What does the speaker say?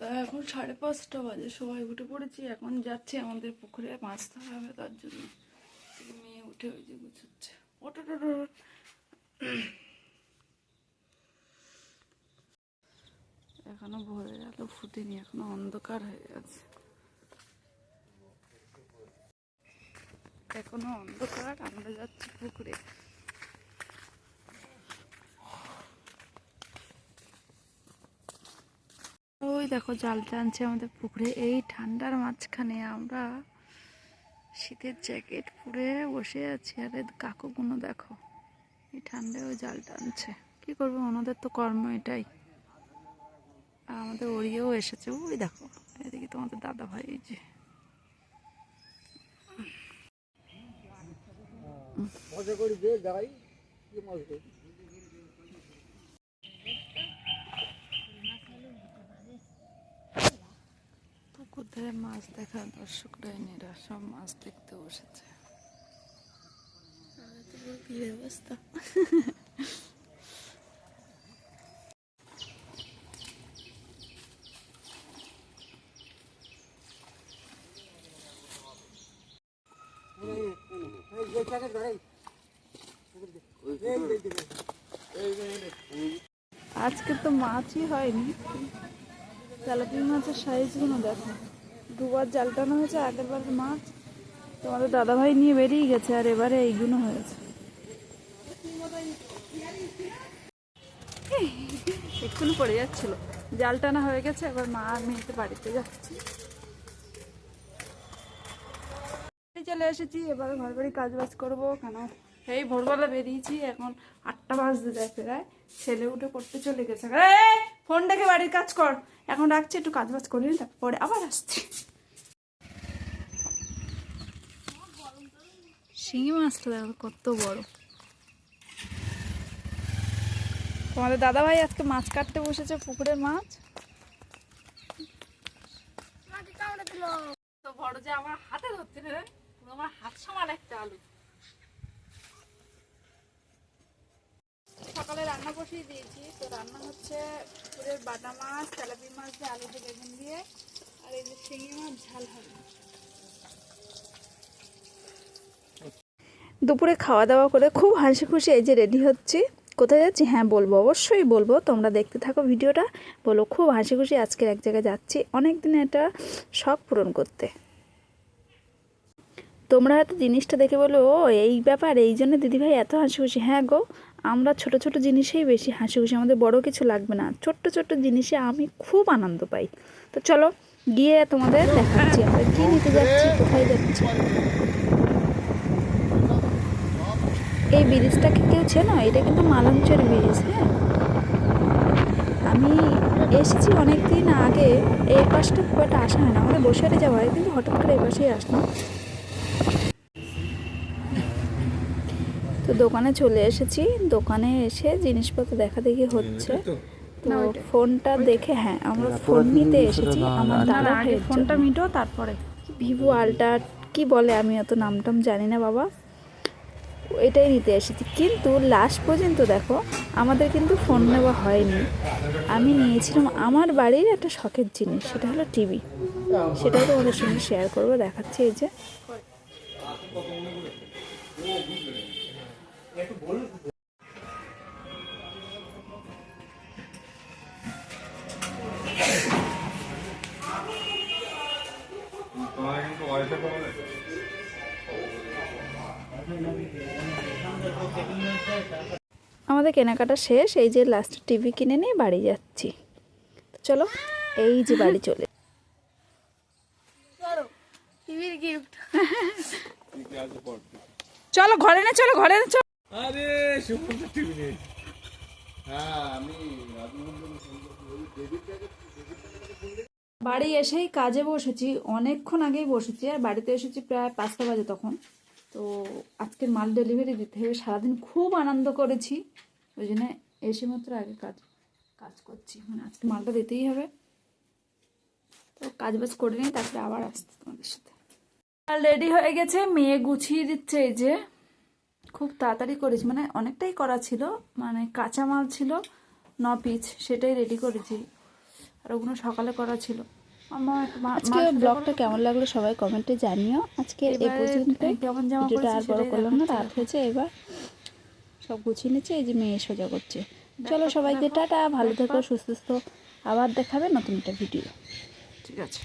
তা এখন সাড়ে পাঁচটা বাজে, সবাই উঠে পড়েছি, এখন যাচ্ছে আমাদের পুকুরে মাছ ধরা হবে তার জন্য। মেয়ে উঠে ওই যে গুছাচ্ছে। ওটো টোটো এখনও ভোরের আলো ফুটেনি, এখনও অন্ধকার হয়ে গেছে। এখনও অন্ধকার, আমরা যাচ্ছি পুকুরে। ওই দেখো জাল টানছে আমাদের পুকুরে। এই ঠান্ডার মাঝখানে আমরা শীতের জ্যাকেট পরে বসে আছি। আর এর কাকুগুলো দেখো, এই ঠান্ডায় ওই জাল টানছে কি করব? ওনাদের তো কর্ম এটাই। আর আমাদের ওড়িয়েও এসেছে। ওই দেখো, এদিকে তোমাদের দাদা ভাই যে। মজা করি যে যাই কি ধারে মাছ দেখা দর্শকরা এরা সব মাছ দেখতে বসেছে কি আজকে তো মাছই হয়নি তেলাপি মাছের সাইজগুলো দেখো। দুবার জাল টানো হয়েছে আগের বার মাছ। তোমাদের দাদাভাই নিয়ে বেরিয়ে গেছে আর এবারে এইগুলো হয়েছে। এক্ষুনি পড়ে যাচ্ছিল। জাল টানা হয়ে গেছে, এবার মা আর মেয়েকে বাড়িতে যাচ্ছি। চলে এসেছি, এবার ঘর বাড়ি কাজ বাজ করব, কেন? এই ভোরবেলা বেরিয়েছি, এখন আটটা বাজতে যায় প্রায়। ছেলে উঠে করতে চলে গেছে। ফোন ডেকে বাড়ির কাজ কর। এখন রাখছি একটু কাজ বাজ করে তারপরে আবার আসছি। শিঙি মাছটা দেখো কত বড়। তোমাদের দাদা ভাই আজকে মাছ কাটতে বসেছে পুকুরের মাছ। তো বড় যে আমার হাতে আমার হাত সমান একটা আলু। সকালে রান্না বসিয়ে দিয়েছি তো রান্না হচ্ছে পুকুরের বাটা মাছ তেলাপি মাছ দিয়ে আলু দিয়ে বেগুন দিয়ে, আর এই যে শিঙি মাছ, ঝাল হবে। দুপুরে খাওয়া দাওয়া করে খুব হাসি খুশি এই যে রেডি হচ্ছি। কোথায় যাচ্ছি? হ্যাঁ বলব, অবশ্যই বলব। তোমরা দেখতে থাকো ভিডিওটা। বলো, খুব হাসি খুশি আজকের এক জায়গায় যাচ্ছি। অনেক দিন এটা শখ পূরণ করতে। তোমরা হয়তো জিনিসটা দেখে বলো, ও, এই ব্যাপার, এই জন্য দিদিভাই এত হাসি খুশি। হ্যাঁ গো আমরা ছোট ছোট জিনিসেই বেশি হাসি খুশি আমাদের বড় কিছু লাগবে না। ছোট্ট ছোট্ট জিনিসে আমি খুব আনন্দ পাই। তো চলো, গিয়ে তোমাদের দেখাচ্ছি আমরা কী নিতে যাচ্ছি, কোথায় যাচ্ছি। এই ব্রিজটাকে কেউ চেনো? এটা কিন্তু মালঞ্চের ব্রিজ হ্যাঁ? আমি এসেছি অনেক দিন আগে, এই পাশটা খুব একটা আসা হয় না। আমাদের বসে যাওয়া হয়, কিন্তু হঠাৎ করে এই পাশেই আসলাম। তো দোকানে চলে এসেছি। দোকানে এসে জিনিসপত্র দেখা দেখি হচ্ছে তো। ফোনটা দেখে হ্যাঁ আমরা ফোন নিতে এসেছি। আমার দাদা ফোনটা মিটো তারপরে। ভিভো আলট্রা কি বলে আমি অত নাম নামটাম জানি না বাবা। এটাই নিতে এসেছি। কিন্তু লাস্ট পর্যন্ত দেখো আমাদের কিন্তু ফোন নেওয়া হয়নি। আমি নিয়েছিলাম আমার বাড়ির একটা শখের জিনিস সেটা হলো টিভি। সেটাও তোমাদের সঙ্গে শেয়ার করব দেখাচ্ছি এই যে। তোমার কিন্তু আমাদের কেনাকাটা শেষ এই যে লাস্ট টিভি কিনে নিয়ে বাড়ি যাচ্ছি। চলো এই যে বাড়ি চলে। চলো ঘরে না চলো ঘরে না চলো। আরে সুমন্ত টিভি নেই হ্যাঁ আমি বাড়ি এসেই কাজে বসেছি অনেকক্ষণ আগেই বসেছি আর বাড়িতে এসেছি প্রায় পাঁচটা বাজে তখন। তো আজকের মাল ডেলিভারি দিতে হবে সারাদিন খুব আনন্দ করেছি। ওই জন্য এসে মাত্র আগে কাজ কাজ করছি। মানে আজকে মালটা দিতেই হবে। তো কাজ বাজ করে নিই তারপরে আবার আসতে তোমাদের সাথে। রেডি হয়ে গেছে মেয়ে গুছিয়ে দিচ্ছে এই যে। খুব তাড়াতাড়ি করেছি। মানে অনেকটাই করা ছিল। মানে কাঁচা মাল ছিল ন পিস সেটাই রেডি করেছি। আর ওগুলো সকালে করা ছিল। আমার আজকে ব্লগটা কেমন লাগল সবাই কমেন্টে জানিও। আজকে এই পর্যন্ত কেমন জামা আর বড় করলাম না রাত হয়েছে এবার। সব গুছিয়ে নিচ্ছে এই যে মেয়ে সোজা করছে। চলো সবাইকে টাটা ভালো। থেকো সুস্থ সুস্থ। আবার দেখাবে নতুন একটা ভিডিও ঠিক আছে।